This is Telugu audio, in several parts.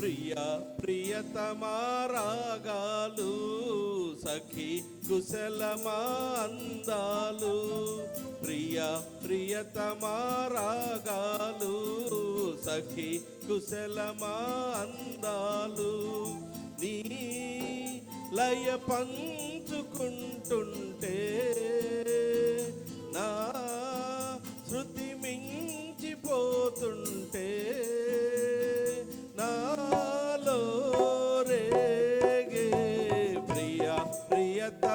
ప్రియ ప్రియతమారాగాలు సఖి కుశలమాందాలు. ప్రియ ప్రియతమారాగాలు సఖి కుశలమాందాలు. నీ లయ పంచుకుంటుంటే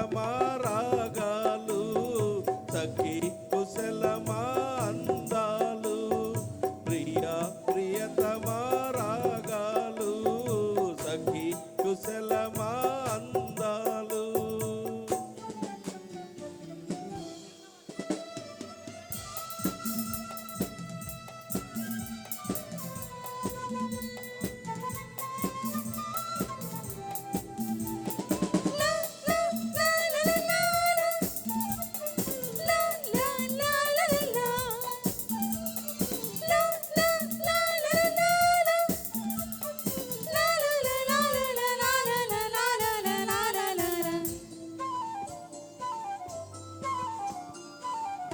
కుశలమా రాగాలు సఖి కుశలమా అన్న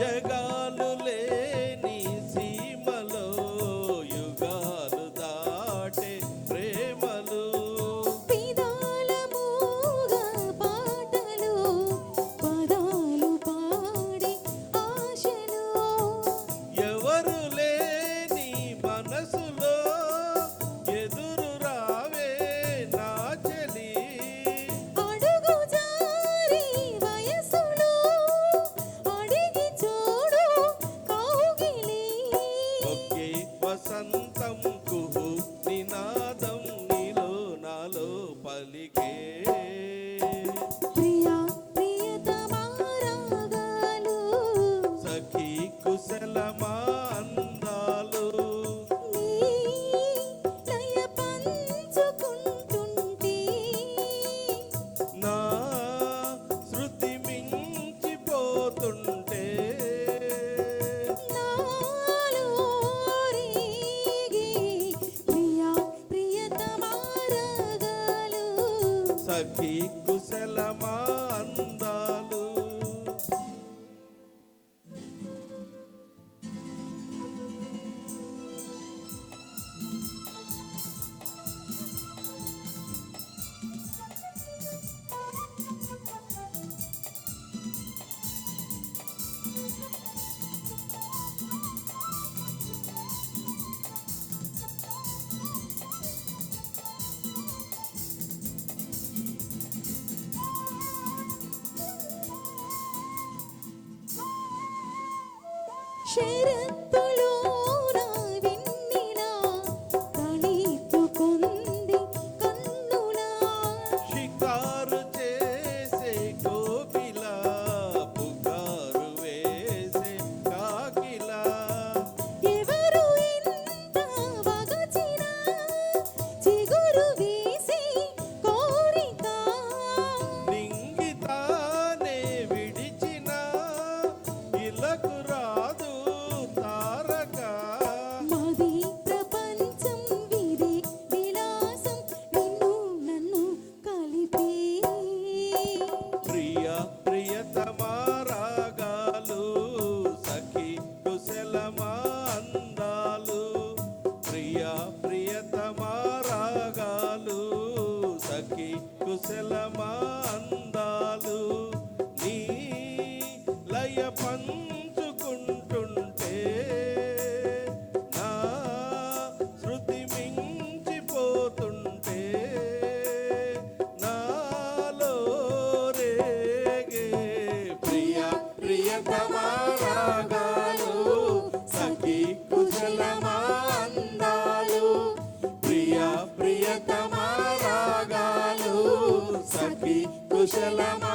జగాలు లే ఒకే వసంత సఖీ కుశలమాంద Shading. కి కుశలమా అందా Jerusalem.